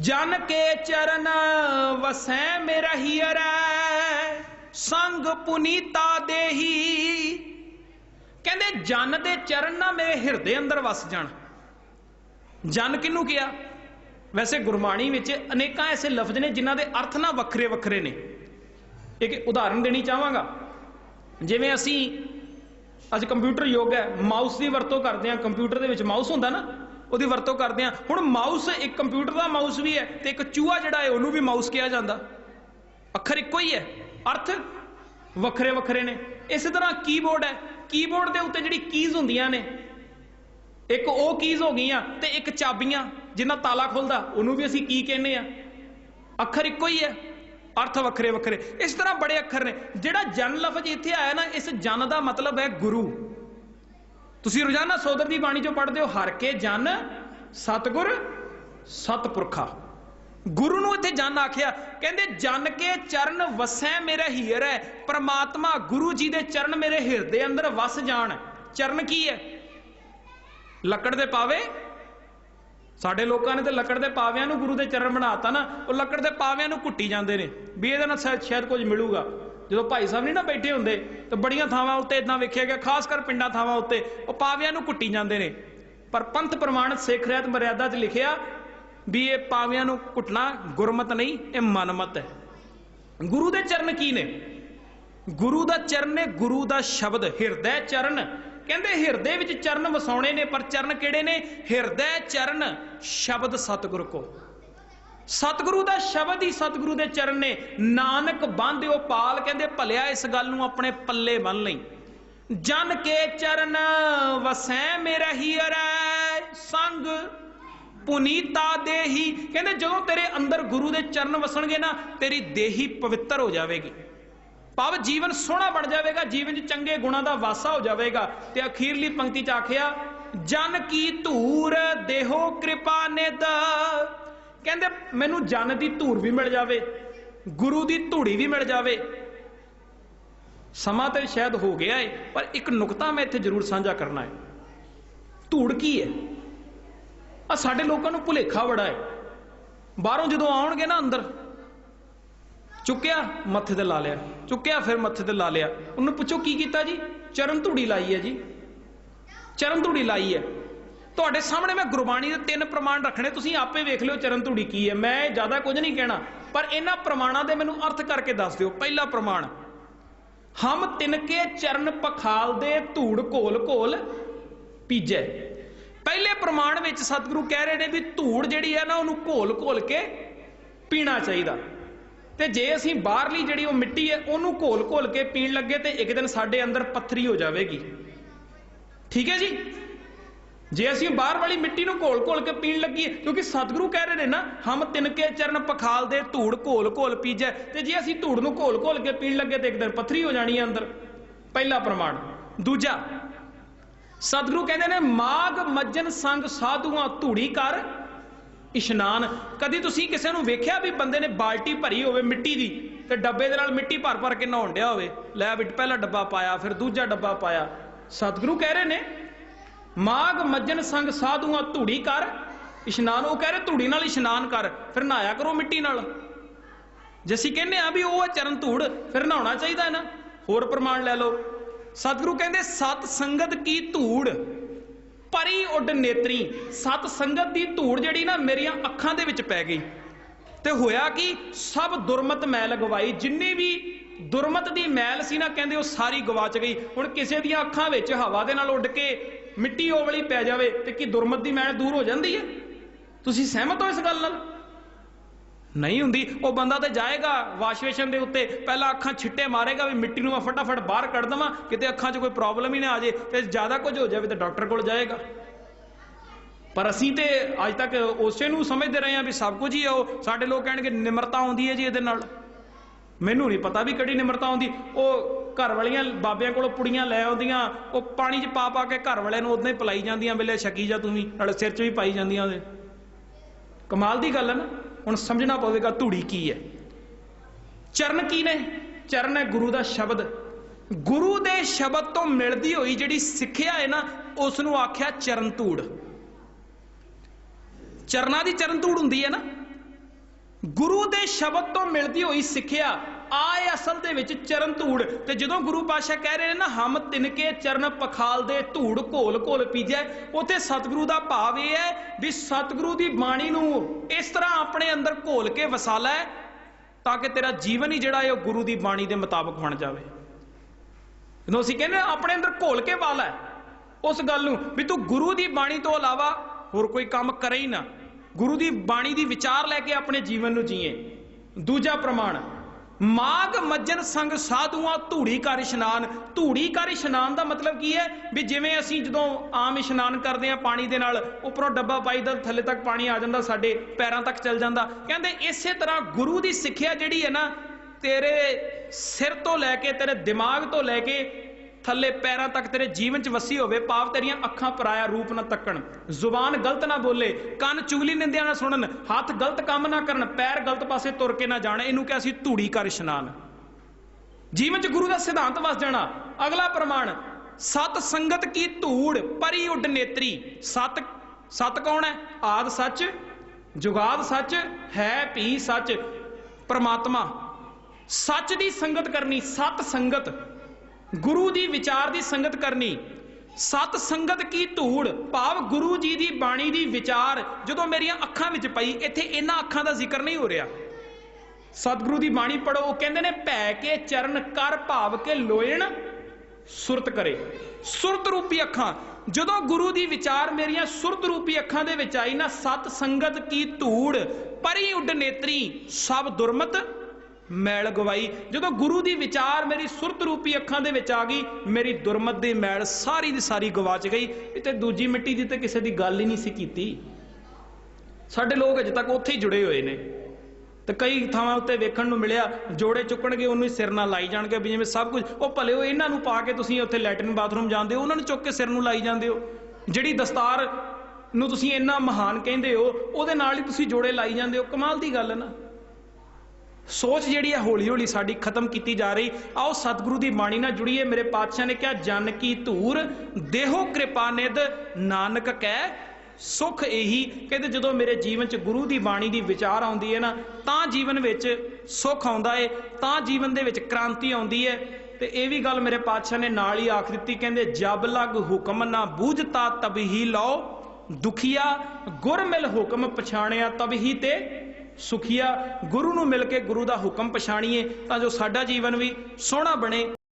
ਜਨ ਕੇ ਚਰਨ ਵਸੈ ਮੇਰਾ ਹੀਰੈ ਸੰਗ ਪੁਨੀਤਾ ਦੇਹੀ। ਕਹਿੰਦੇ, ਜਨ ਦੇ ਚਰਨ ਨਾ ਮੇਰੇ ਹਿਰਦੇ ਅੰਦਰ ਵਸ ਜਾਣ। ਜਨ ਕਿਹਨੂੰ ਕਿਹਾ? ਵੈਸੇ ਗੁਰਬਾਣੀ ਵਿੱਚ ਅਨੇਕਾਂ ਐਸੇ ਲਫ਼ਜ਼ ਨੇ ਜਿਨ੍ਹਾਂ ਦੇ ਅਰਥ ਨਾ ਵੱਖਰੇ ਵੱਖਰੇ ਨੇ। ਇੱਕ ਉਦਾਹਰਨ ਦੇਣੀ ਚਾਹਾਂਗਾ। ਜਿਵੇਂ ਅਸੀਂ ਅੱਜ ਕੰਪਿਊਟਰ ਯੁੱਗ ਹੈ, ਮਾਊਸ ਦੀ ਵਰਤੋਂ ਕਰਦੇ ਹਾਂ। ਕੰਪਿਊਟਰ ਦੇ ਵਿੱਚ ਮਾਊਸ ਹੁੰਦਾ ਨਾ ਉਹਦੀ ਵਰਤੋਂ ਕਰਦੇ ਹਾਂ ਹੁਣ ਮਾਊਸ ਇੱਕ ਕੰਪਿਊਟਰ ਦਾ ਮਾਊਸ ਵੀ ਹੈ ਤੇ ਇੱਕ ਚੂਹਾ ਜਿਹੜਾ ਹੈ, ਉਹਨੂੰ ਵੀ ਮਾਊਸ ਕਿਹਾ ਜਾਂਦਾ। ਅੱਖਰ ਇੱਕੋ ਹੀ ਹੈ। ਅਰਥ ਵੱਖਰੇ ਵੱਖਰੇ ਨੇ। ਇਸੇ ਤਰ੍ਹਾਂ ਕੀਬੋਰਡ ਹੈ। ਕੀਬੋਰਡ ਦੇ ਉੱਤੇ ਜਿਹੜੀ ਕੀਜ਼ ਹੁੰਦੀਆਂ ਨੇ, ਇੱਕ ਉਹ ਕੀਜ਼ ਹੋ ਗਈਆਂ ਤੇ ਇੱਕ ਚਾਬੀਆਂ, ਜਿੰਨਾ ਤਾਲਾ ਖੁੱਲਦਾ, ਉਹਨੂੰ ਵੀ ਅਸੀਂ ਕੀ ਕਹਿੰਦੇ ਆ। ਅੱਖਰ ਇੱਕੋ ਹੀ ਹੈ। ਅਰਥ ਵੱਖਰੇ ਵੱਖਰੇ। ਇਸ ਤਰ੍ਹਾਂ ਬੜੇ ਅੱਖਰ ਨੇ। ਜਿਹੜਾ ਜਨ ਲਫ਼ਜ਼ ਇੱਥੇ ਆਇਆ ਨਾ, ਇਸ ਜਨ ਦਾ ਮਤਲਬ ਹੈ ਗੁਰੂ। ਤੁਸੀਂ ਰੋਜ਼ਾਨਾ ਸੋਦਰ ਦੀ ਬਾਣੀ ਚੋਂ ਪੜ੍ਹਦੇ ਹੋ, ਹਰ ਕੇ ਜਨ ਸਤਗੁਰ ਸਤਪੁਰਖਾ। ਗੁਰੂ ਨੂੰ ਇੱਥੇ ਜਨ ਆਖਿਆ, ਕਹਿੰਦੇ, ਜਨ ਕੇ ਚਰਨ ਵਸੈ ਮੇਰਾ ਹੀਰ ਹੈ, ਪ੍ਰਮਾਤਮਾ ਗੁਰੂ ਜੀ ਦੇ ਚਰਨ ਮੇਰੇ ਹਿਰਦੇ ਅੰਦਰ ਵਸ ਜਾਣ। ਚਰਨ ਕੀ ਹੈ? ਲੱਕੜ ਦੇ ਪਾਵੇ? ਸਾਡੇ ਲੋਕਾਂ ਨੇ ਤੇ ਲੱਕੜ ਦੇ ਪਾਵਿਆਂ ਨੂੰ ਗੁਰੂ ਦੇ ਚਰਨ ਬਣਾਤਾ ਨਾ, ਉਹ ਲੱਕੜ ਦੇ ਪਾਵਿਆਂ ਨੂੰ ਕੁੱਟੀ ਜਾਂਦੇ ਨੇ, ਵੀ ਇਹਦੇ ਨਾਲ ਸ਼ਾਇਦ ਸ਼ਾਇਦ ਕੁਝ ਮਿਲੂਗਾ। ਜਦੋਂ ਭਾਈ ਸਾਹਿਬ ਨਹੀਂ ਨਾ ਬੈਠੇ ਹੁੰਦੇ, ਤਾਂ ਬੜੀਆਂ ਥਾਵਾਂ ਉੱਤੇ ਇਦਾਂ ਵੇਖਿਆ ਗਿਆ, ਖਾਸ ਕਰ ਪਿੰਡਾਂ ਥਾਵਾਂ ਉੱਤੇ, ਉਹ ਪਾਵਿਆਂ ਨੂੰ ਕੁੱਟੀ ਜਾਂਦੇ ਨੇ। ਪਰ ਪੰਥ ਪ੍ਰਮਾਣਿਤ ਸਿੱਖ ਰਹਿਤ ਮਰਿਆਦਾ 'ਚ ਲਿਖਿਆ ਵੀ ਇਹ ਪਾਵਿਆਂ ਨੂੰ ਕੁੱਟਣਾ ਗੁਰਮਤ ਨਹੀਂ, ਇਹ ਮਨਮਤ ਹੈ। ਗੁਰੂ ਦੇ ਚਰਨ ਕੀ ਨੇ? ਗੁਰੂ ਦਾ ਚਰਨ ਨੇ ਗੁਰੂ ਦਾ ਸ਼ਬਦ, ਹਿਰਦੈ ਚਰਨ। ਕਹਿੰਦੇ ਹਿਰਦੇ ਵਿੱਚ ਚਰਨ ਵਸਾਉਣੇ ਨੇ, ਪਰ ਚਰਨ ਕਿਹੜੇ ਨੇ? ਹਿਰਦੈ ਚਰਨ, ਸ਼ਬਦ ਸਤਿਗੁਰ ਕੋ। ਸਤਿਗੁਰੂ ਦਾ ਸ਼ਬਦ ਹੀ ਸਤਿਗੁਰੂ ਦੇ ਚਰਨ ਨੇ। ਨਾਨਕ ਬੰਧਿਓ ਪਾਲ ਕਹਿੰਦੇ, ਭਲਿਆ ਇਸ ਗੱਲ ਨੂੰ ਆਪਣੇ ਪੱਲੇ ਬੰਨ ਲਈ। ਜਨ ਕੇ ਚਰਨ ਵਸੈ ਮੇਰਾ ਹੀਰੈ ਸੰਗ, ਪੁਨੀਤਾ ਦੇਹੀ। ਕਹਿੰਦੇ, ਜਦੋਂ ਤੇਰੇ ਅੰਦਰ ਗੁਰੂ ਦੇ ਚਰਨ ਵਸਣਗੇ ਨਾ, ਤੇਰੀ ਦੇਹੀ ਪਵਿੱਤਰ ਹੋ ਜਾਵੇਗੀ। ਭਾਵ ਜੀਵਨ ਸੋਹਣਾ ਬਣ ਜਾਵੇਗਾ, ਜੀਵਨ 'ਚ ਚੰਗੇ ਗੁਣਾਂ ਦਾ ਵਾਸਾ ਹੋ ਜਾਵੇਗਾ। ਤੇ ਅਖੀਰਲੀ ਪੰਕਤੀ 'ਚ ਆਖਿਆ, ਜਨ ਕੀ ਧੂਰ ਦੇਹੋ ਕਿਰਪਾ ਨਿਦ ਕਹਿੰਦੇ ਮੈਨੂੰ ਜਨ ਦੀ ਧੂੜ ਵੀ ਮਿਲ ਜਾਵੇ, ਗੁਰੂ ਦੀ ਧੂੜੀ ਵੀ ਮਿਲ ਜਾਵੇ। ਸਮਾਂ ਤੇ ਸ਼ਾਇਦ ਹੋ ਗਿਆ ਏ, ਪਰ ਇੱਕ ਨੁਕਤਾ ਮੈਂ ਇੱਥੇ ਜ਼ਰੂਰ ਸਾਂਝਾ ਕਰਨਾ ਹੈ ਧੂੜ ਕੀ ਹੈ ਆ ਸਾਡੇ ਲੋਕਾਂ ਨੂੰ ਭੁਲੇਖਾ ਬੜਾ ਹੈ ਬਾਹਰੋਂ ਜਦੋਂ ਆਉਣਗੇ ਨਾ ਅੰਦਰ, ਚੁੱਕਿਆ, ਮੱਥੇ ਤੇ ਲਾ ਲਿਆ, ਚੁੱਕਿਆ, ਫਿਰ ਮੱਥੇ ਤੇ ਲਾ ਲਿਆ। ਉਹਨੂੰ ਪੁੱਛੋ ਕੀ ਕੀਤਾ ਜੀ? ਚਰਨ ਧੂੜੀ ਲਾਈ ਹੈ ਜੀ। ਚਰਨ ਧੂੜੀ ਲਾਈ ਹੈ। ਤੁਹਾਡੇ ਸਾਹਮਣੇ ਮੈਂ ਗੁਰਬਾਣੀ ਦੇ ਤਿੰਨ ਪ੍ਰਮਾਣ ਰੱਖਣੇ, ਤੁਸੀਂ ਆਪੇ ਵੇਖ ਲਿਓ ਚਰਨ ਧੂੜੀ ਕੀ ਹੈ। ਮੈਂ ਜ਼ਿਆਦਾ ਕੁਝ ਨਹੀਂ ਕਹਿਣਾ, ਪਰ ਇਹਨਾਂ ਪ੍ਰਮਾਣਾਂ ਦੇ ਮੈਨੂੰ ਅਰਥ ਕਰਕੇ ਦੱਸ ਦਿਓ। ਪਹਿਲਾ ਪ੍ਰਮਾਣ, ਹਮ ਤਿਨਕੇ ਚਰਨ ਪਖਾਲ ਦੇ ਧੂੜ ਘੋਲ ਘੋਲ ਪੀਜੈ। ਪਹਿਲੇ ਪ੍ਰਮਾਣ ਵਿੱਚ ਸਤਿਗੁਰੂ ਕਹਿ ਰਹੇ ਨੇ ਵੀ ਧੂੜ ਜਿਹੜੀ ਹੈ ਨਾ, ਉਹਨੂੰ ਘੋਲ ਘੋਲ ਕੇ ਪੀਣਾ ਚਾਹੀਦਾ। ਤੇ ਜੇ ਅਸੀਂ ਬਾਹਰਲੀ ਜਿਹੜੀ ਉਹ ਮਿੱਟੀ ਹੈ, ਉਹਨੂੰ ਘੋਲ ਘੋਲ ਕੇ ਪੀਣ ਲੱਗੇ ਤੇ ਇੱਕ ਦਿਨ ਸਾਡੇ ਅੰਦਰ ਪੱਥਰੀ ਹੋ ਜਾਵੇਗੀ। ਠੀਕ ਹੈ ਜੀ? ਜੇ ਅਸੀਂ ਬਾਹਰ ਵਾਲੀ ਮਿੱਟੀ ਨੂੰ ਘੋਲ ਘੋਲ ਕੇ ਪੀਣ ਲੱਗੀਏ, ਕਿਉਂਕਿ ਸਤਿਗੁਰੂ ਕਹਿ ਰਹੇ ਨੇ ਨਾ, ਹਮ ਤਿਨਕੇ ਚਰਨ ਪਖਾਲ ਦੇ, ਧੂੜ ਘੋਲ ਘੋਲ ਪੀਜੈ। ਤੇ ਜੇ ਅਸੀਂ ਧੂੜ ਨੂੰ ਘੋਲ ਘੋਲ ਕੇ ਪੀਣ ਲੱਗੇ ਤੇ ਇੱਕ ਦਿਨ ਪੱਥਰੀ ਹੋ ਜਾਣੀ ਹੈ ਅੰਦਰ। ਪਹਿਲਾ ਪ੍ਰਮਾਣ। ਦੂਜਾ, ਸਤਿਗੁਰੂ ਕਹਿੰਦੇ ਨੇ ਮਾਗ ਮੱਜਨ ਸੰਗ ਸਾਧੂਆਂ ਧੂੜੀ ਕਰ ਇਸ਼ਨਾਨ। ਕਦੀ ਤੁਸੀਂ ਕਿਸੇ ਨੂੰ ਵੇਖਿਆ ਵੀ ਬੰਦੇ ਨੇ ਬਾਲਟੀ ਭਰੀ ਹੋਵੇ ਮਿੱਟੀ ਦੀ ਤੇ ਡੱਬੇ ਦੇ ਨਾਲ ਮਿੱਟੀ ਭਰ ਭਰ ਕੇ ਨਹਾਉਣ ਡਿਆ ਹੋਵੇ? ਲੈ ਵੀ ਪਹਿਲਾ ਡੱਬਾ ਪਾਇਆ, ਫਿਰ ਦੂਜਾ ਡੱਬਾ ਪਾਇਆ। ਸਤਿਗੁਰੂ ਕਹਿ ਰਹੇ ਨੇ ਮਾਗ ਮੱਜਨ ਸੰਗ ਸਾਧੂਆਂ ਧੂੜੀ ਕਰ। ਇਸ਼ਨਾਨ ਉਹ ਕਹਿ ਰਹੇ, ਧੂੜੀ ਨਾਲ ਇਸ਼ਨਾਨ ਕਰ, ਫਿਰ ਨਹਾਇਆ ਕਰੋ ਮਿੱਟੀ ਨਾਲ। ਜੇ ਅਸੀਂ ਕਹਿੰਦੇ ਆ ਵੀ ਉਹ ਹੈ ਚਰਨ ਧੂੜ, ਫਿਰ ਨਹਾਉਣਾ ਚਾਹੀਦਾ ਹੈ ਨਾ। ਹੋਰ ਪ੍ਰਮਾਣ ਲੈ ਲਓ। ਸਤਿਗੁਰੂ ਕਹਿੰਦੇ, ਸਤ ਸੰਗਤ ਕੀ ਧੂੜ? ਪਰੀ ਉੱਡ ਨੇਤਰੀ, ਸਤ ਸੰਗਤ ਦੀ ਧੂੜ ਜਿਹੜੀ ਨਾ ਮੇਰੀਆਂ ਅੱਖਾਂ ਦੇ ਵਿੱਚ ਪੈ ਗਈ। ਤੇ ਹੋਇਆ ਕਿ, ਸਭ ਦੁਰਮਤ ਮੈਲ ਗਵਾਈ। ਜਿੰਨੀ ਵੀ ਦੁਰਮਤ ਦੀ ਮੈਲ ਸੀ ਨਾ, ਕਹਿੰਦੇ ਉਹ ਸਾਰੀ ਗਵਾਚ ਗਈ। ਹੁਣ ਕਿਸੇ ਦੀਆਂ ਅੱਖਾਂ ਵਿੱਚ ਹਵਾ ਦੇ ਨਾਲ ਉੱਡ ਕੇ ਮਿੱਟੀ ਉਹ ਪੈ ਜਾਵੇ ਤੇ ਕੀ ਦੁਰਮਤ ਦੀ ਮੈਲ ਦੂਰ ਹੋ ਜਾਂਦੀ ਹੈ? ਤੁਸੀਂ ਸਹਿਮਤ ਹੋ ਇਸ ਗੱਲ ਨਾਲ? ਨਹੀਂ ਹੁੰਦੀ। ਉਹ ਬੰਦਾ ਤੇ ਜਾਏਗਾ ਵਾਸ਼ਵੇਸ਼ਨ ਦੇ ਉੱਤੇ, ਪਹਿਲਾਂ ਅੱਖਾਂ ਛਿੱਟੇ ਮਾਰੇਗਾ ਵੀ ਮਿੱਟੀ ਨੂੰ ਮੈਂ ਫਟਾਫਟ ਬਾਹਰ ਕੱਢ ਦਵਾਂ, ਕਿਤੇ ਅੱਖਾਂ 'ਚ ਕੋਈ ਪ੍ਰੋਬਲਮ ਹੀ ਨਾ ਆ ਜੇ ਤੇ ਜ਼ਿਆਦਾ ਕੁਝ ਹੋ ਜਾਵੇ ਤੇ ਡਾਕਟਰ ਕੋਲ ਜਾਏਗਾ। ਪਰ ਅਸੀਂ ਤੇ ਅੱਜ ਤੱਕ ਉਸੇ ਨੂੰ ਸਮਝਦੇ ਰਹੇ ਹਾਂ ਵੀ ਸਭ ਕੁਝ ਹੀ ਆ ਉਹ। ਸਾਡੇ ਲੋਕ ਕਹਿਣਗੇ, ਨਿਮਰਤਾ ਆਉਂਦੀ ਹੈ ਜੀ ਇਹਦੇ ਨਾਲ। ਮੈਨੂੰ ਨਹੀਂ ਪਤਾ ਵੀ ਕਿਹੜੀ ਨਿਮਰਤਾ ਆਉਂਦੀ। ਉਹ ਘਰ ਵਾਲੀਆਂ ਬਾਬਿਆਂ ਕੋਲੋਂ ਪੁੜੀਆਂ ਲੈ ਆਉਂਦੀਆਂ, ਉਹ ਪਾਣੀ 'ਚ ਪਾ ਪਾ ਕੇ ਘਰ ਵਾਲਿਆਂ ਨੂੰ ਉਦਾਂ ਹੀ ਪਲਾਈ ਜਾਂਦੀਆਂ ਵੇਲੇ ਸ਼ੱਕੀ ਜਾ ਤੂੰ ਵੀ, ਨਾਲੇ ਸਿਰ 'ਚ ਵੀ ਪਾਈ ਜਾਂਦੀਆਂ ਉਹਦੇ। ਕਮਾਲ ਦੀ ਗੱਲ ਹੈ ਨਾ, ਹੁਣ ਸਮਝਣਾ ਪਵੇਗਾ ਧੂੜੀ ਕੀ ਹੈ। ਚਰਨ ਕੀ ਨੇ? ਚਰਨ ਹੈ ਗੁਰੂ ਦਾ ਸ਼ਬਦ। ਗੁਰੂ ਦੇ ਸ਼ਬਦ ਤੋਂ ਮਿਲਦੀ ਹੋਈ ਜਿਹੜੀ ਸਿੱਖਿਆ ਹੈ ਨਾ ਉਸ ਨੂੰ ਆਖਿਆ ਚਰਨ ਧੂੜ। ਚਰਨਾਂ ਦੀ ਚਰਨ ਧੂੜ ਹੁੰਦੀ ਹੈ ਨਾ। ਗੁਰੂ ਦੇ ਸ਼ਬਦ ਤੋਂ ਮਿਲਦੀ ਹੋਈ ਸਿੱਖਿਆ ਆਏ ਅਸਲ ਦੇ ਵਿੱਚ ਚਰਨ ਧੂੜ। ਤੇ ਜਦੋਂ ਗੁਰੂ ਪਾਸ਼ਾ ਕਹਿ ਰਹੇ ਨੇ ਨਾ, ਹਮ ਤਿਨਕੇ ਚਰਨ ਪਖਾਲ ਦੇ ਧੂੜ ਘੋਲ ਘੋਲ ਪੀਜੈ ਉਥੇ ਸਤਿਗੁਰੂ ਦਾ ਭਾਵ ਇਹ ਹੈ ਵੀ ਸਤਿਗੁਰੂ ਦੀ ਬਾਣੀ ਨੂੰ ਇਸ ਤਰ੍ਹਾਂ ਆਪਣੇ ਅੰਦਰ ਘੋਲ ਕੇ ਵਸਾ ਲੈ ਤਾਂ ਕਿ ਤੇਰਾ ਜੀਵਨ ਹੀ ਜਿਹੜਾ ਹੈ ਉਹ ਗੁਰੂ ਦੀ ਬਾਣੀ ਦੇ ਮੁਤਾਬਕ ਬਣ ਜਾਵੇ। ਜਦੋਂ ਅਸੀਂ ਕਹਿੰਦੇ ਆਪਣੇ ਅੰਦਰ ਘੋਲ ਕੇ ਵਾਲਾ ਉਸ ਗੱਲ ਨੂੰ ਵੀ ਤੂੰ ਗੁਰੂ ਦੀ ਬਾਣੀ ਤੋਂ ਇਲਾਵਾ ਹੋਰ ਕੋਈ ਕੰਮ ਕਰੇ ਹੀ ਨਾ। ਗੁਰੂ ਦੀ ਬਾਣੀ ਦੀ ਵਿਚਾਰ ਲੈ ਕੇ ਆਪਣੇ ਜੀਵਨ ਨੂੰ ਜੀਏ। ਦੂਜਾ ਪ੍ਰਮਾਣ ਮਾਗ ਮੱਜਨ ਸੰਗ ਸਾਧੂਆਂ ਧੂੜੀ ਕਰ ਇਸ਼ਨਾਨ। ਧੂੜੀ ਕਰ ਇਸ਼ਨਾਨ ਦਾ ਮਤਲਬ ਕੀ ਹੈ? ਵੀ ਜਿਵੇਂ ਅਸੀਂ ਜਦੋਂ ਆਮ ਇਸ਼ਨਾਨ ਕਰਦੇ ਆ ਪਾਣੀ ਦੇ ਨਾਲ, ਉੱਪਰੋਂ ਡੱਬਾ ਪਾਈਦਾ, ਥੱਲੇ ਤੱਕ ਪਾਣੀ ਆ ਜਾਂਦਾ, ਸਾਡੇ ਪੈਰਾਂ ਤੱਕ ਚੱਲ ਜਾਂਦਾ। ਕਹਿੰਦੇ ਇਸੇ ਤਰ੍ਹਾਂ ਗੁਰੂ ਦੀ ਸਿੱਖਿਆ ਜਿਹੜੀ ਹੈ ਨਾ, ਤੇਰੇ ਸਿਰ ਤੋਂ ਲੈ ਕੇ, ਤੇਰੇ ਦਿਮਾਗ ਤੋਂ ਲੈ ਕੇ ਥੱਲੇ ਪੈਰਾਂ ਤੱਕ ਤੇਰੇ ਜੀਵਨ 'ਚ ਵਸੀ ਹੋਵੇ ਭਾਵ ਤੇਰੀਆਂ ਅੱਖਾਂ ਪਰਾਇਆ ਰੂਪ ਨਾ ਤੱਕਣ। ਜ਼ੁਬਾਨ ਗਲਤ ਨਾ ਬੋਲੇ, ਕੰਨ ਚੁਗਲੀ ਨਿੰਦਿਆ ਨਾ ਸੁਣਨ, ਹੱਥ ਗਲਤ ਕੰਮ ਨਾ ਕਰਨ, ਪੈਰ ਗਲਤ ਪਾਸੇ ਤੁਰ ਕੇ ਨਾ ਜਾਣ, ਇਹਨੂੰ ਕਿਹਾ ਸੀ ਧੂੜੀ ਕਰ ਇਸ਼ਨਾਨ। ਜੀਵਨ 'ਚ ਗੁਰੂ ਦਾ ਸਿਧਾਂਤ ਵਸ ਜਾਣਾ। ਅਗਲਾ ਪ੍ਰਮਾਣ, ਸਤ ਸੰਗਤ ਕੀ ਧੂੜ ਪਰੀ ਉੱਡ ਨੇਤਰੀ। ਸਤ ਸਤ ਕੌਣ ਹੈ? ਆਦ ਸੱਚ, ਜੁਗਾਦ ਸੱਚ, ਹੈ ਭੀ ਸੱਚ, ਪਰਮਾਤਮਾ। ਸੱਚ ਦੀ ਸੰਗਤ ਕਰਨੀ, ਸਤ ਸੰਗਤ। ਗੁਰੂ ਦੀ ਵਿਚਾਰ ਦੀ ਸੰਗਤ ਕਰਨੀ। ਸਤ ਸੰਗਤ ਕੀ ਧੂੜ, ਭਾਵ ਗੁਰੂ ਜੀ ਦੀ ਬਾਣੀ ਦੀ ਵਿਚਾਰ ਜਦੋਂ ਮੇਰੀਆਂ ਅੱਖਾਂ ਵਿੱਚ ਪਈ, ਇੱਥੇ ਇਹਨਾਂ ਅੱਖਾਂ ਦਾ ਜ਼ਿਕਰ ਨਹੀਂ ਹੋ ਰਿਹਾ। ਸਤਿਗੁਰੂ ਦੀ ਬਾਣੀ ਪੜੋ ਉਹ ਕਹਿੰਦੇ ਨੇ, ਭੈ ਕੇ ਚਰਨ ਕਰ ਭਾਵ ਕੇ ਲੋਇਣ, ਸੁਰਤ ਕਰੇ। ਸੁਰਤ ਰੂਪੀ ਅੱਖਾਂ। ਜਦੋਂ ਗੁਰੂ ਦੀ ਵਿਚਾਰ ਮੇਰੀਆਂ ਸੁਰਤ ਰੂਪੀ ਅੱਖਾਂ ਦੇ ਵਿੱਚ ਆਈ ਨਾ, ਸਤ ਸੰਗਤ ਕੀ ਧੂੜ, ਪਰੀ ਉੱਡ ਨੇਤਰੀ, ਸਭ ਦੁਰਮਤ ਮੈਲ ਗਵਾਈ। ਜਦੋਂ ਗੁਰੂ ਦੀ ਵਿਚਾਰ ਮੇਰੀ ਸੁਰਤ ਰੂਪੀ ਅੱਖਾਂ ਦੇ ਵਿੱਚ ਆ ਗਈ, ਮੇਰੀ ਦੁਰਮਤ ਦੀ ਮੈਲ ਸਾਰੀ ਦੀ ਸਾਰੀ ਗਵਾਚ ਗਈ। ਇਹ ਤੇ ਦੂਜੀ ਮਿੱਟੀ ਦੀ ਤੇ ਕਿਸੇ ਦੀ ਗੱਲ ਹੀ ਨਹੀਂ ਸੀ ਕੀਤੀ। ਸਾਡੇ ਲੋਕ ਅਜੇ ਤੱਕ ਉੱਥੇ ਹੀ ਜੁੜੇ ਹੋਏ ਨੇ। ਤੇ ਕਈ ਥਾਵਾਂ ਉੱਤੇ ਵੇਖਣ ਨੂੰ ਮਿਲਿਆ, ਜੋੜੇ ਚੁੱਕਣਗੇ, ਉਹਨੂੰ ਹੀ ਸਿਰ ਨਾਲ ਲਾਈ ਜਾਣਗੇ ਵੀ ਜਿਵੇਂ ਸਭ ਕੁਝ। ਉਹ ਭਲੇ ਉਹ ਇਹਨਾਂ ਨੂੰ ਪਾ ਕੇ ਤੁਸੀਂ ਉੱਥੇ ਲੈਟਰਨ ਬਾਥਰੂਮ ਜਾਂਦੇ ਹੋ, ਉਹਨਾਂ ਨੂੰ ਚੁੱਕ ਕੇ ਸਿਰ ਨੂੰ ਲਾਈ ਜਾਂਦੇ ਹੋ। ਜਿਹੜੀ ਦਸਤਾਰ ਨੂੰ ਤੁਸੀਂ ਇੰਨਾ ਮਹਾਨ ਕਹਿੰਦੇ ਹੋ, ਉਹਦੇ ਨਾਲ ਹੀ ਤੁਸੀਂ ਜੋੜੇ ਲਾਈ ਜਾਂਦੇ ਹੋ। ਕਮਾਲ ਦੀ ਗੱਲ ਹੈ ਨਾ। ਸੋਚ ਜਿਹੜੀ ਹੈ ਹੌਲੀ ਹੌਲੀ ਸਾਡੀ ਖਤਮ ਕੀਤੀ ਜਾ ਰਹੀ। ਆਓ ਸਤਿਗੁਰੂ ਦੀ ਬਾਣੀ ਨਾਲ ਜੁੜੀਏ। ਮੇਰੇ ਪਾਤਸ਼ਾਹ ਨੇ ਕਿਹਾ, ਜਨ ਕੀ ਧੂਰ, ਦੇਹੋ ਕਿਰਪਾ ਨਿਧ, ਨਾਨਕ ਕਹਿ ਸੁਖ ਇਹੀ ਕਹਿੰਦੇ ਜਦੋਂ ਮੇਰੇ ਜੀਵਨ 'ਚ ਗੁਰੂ ਦੀ ਬਾਣੀ ਦੀ ਵਿਚਾਰ ਆਉਂਦੀ ਹੈ ਨਾ, ਤਾਂ ਜੀਵਨ ਵਿੱਚ ਸੁਖ ਆਉਂਦਾ ਏ, ਤਾਂ ਜੀਵਨ ਦੇ ਵਿੱਚ ਕ੍ਰਾਂਤੀ ਆਉਂਦੀ ਹੈ। ਤੇ ਇਹ ਵੀ ਗੱਲ ਮੇਰੇ ਪਾਤਸ਼ਾਹ ਨੇ ਨਾਲ ਹੀ ਆਖ ਦਿੱਤੀ। ਕਹਿੰਦੇ, ਜਬ ਲਗ ਹੁਕਮ ਨਾ ਬੂਝਤਾ ਤਬ ਹੀ ਲਓ ਦੁਖੀਆ ਗੁਰਮਿਲ ਹੁਕਮ ਪਛਾਣਿਆ ਤਬ ਹੀ ਤੇ ਸੁਖੀਆ ਗੁਰੂ ਨੂੰ ਮਿਲ ਕੇ ਗੁਰੂ ਦਾ ਹੁਕਮ ਪਛਾਣੀਏ ਤਾਂ ਜੋ ਸਾਡਾ ਜੀਵਨ ਵੀ ਸੋਹਣਾ ਬਣੇ।